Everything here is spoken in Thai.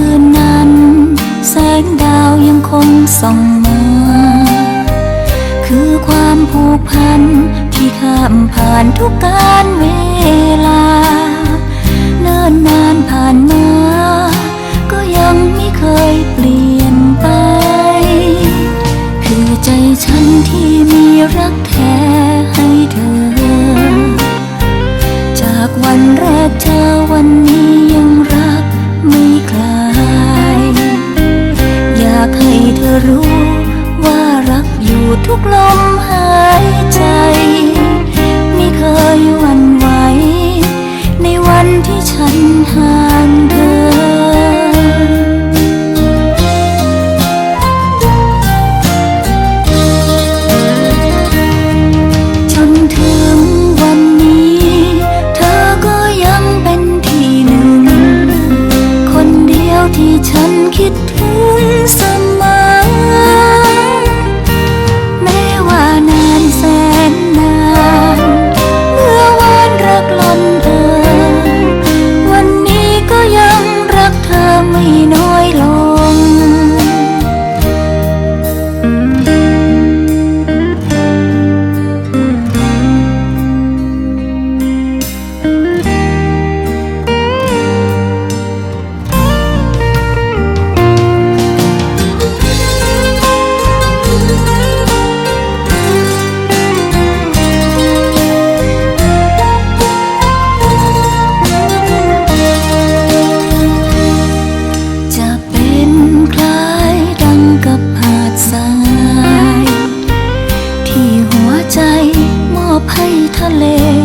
คืนนั้น แสงดาวยังคงส่องมา คือความผูกพันที่ข้ามผ่านทุกการเวลา เนิ่นนานผ่านมา ก็ยังไม่เคยเปลี่ยนไป คือใจฉันที่มีรักแท้ให้เธอ จากวันแรกเจอวันากให้เธอรู้ ว่ารักอยู่ทุกลมหายใจ ไม่เคยวั่นไหว ในวันที่ฉันห่างเธอจนถึง ให้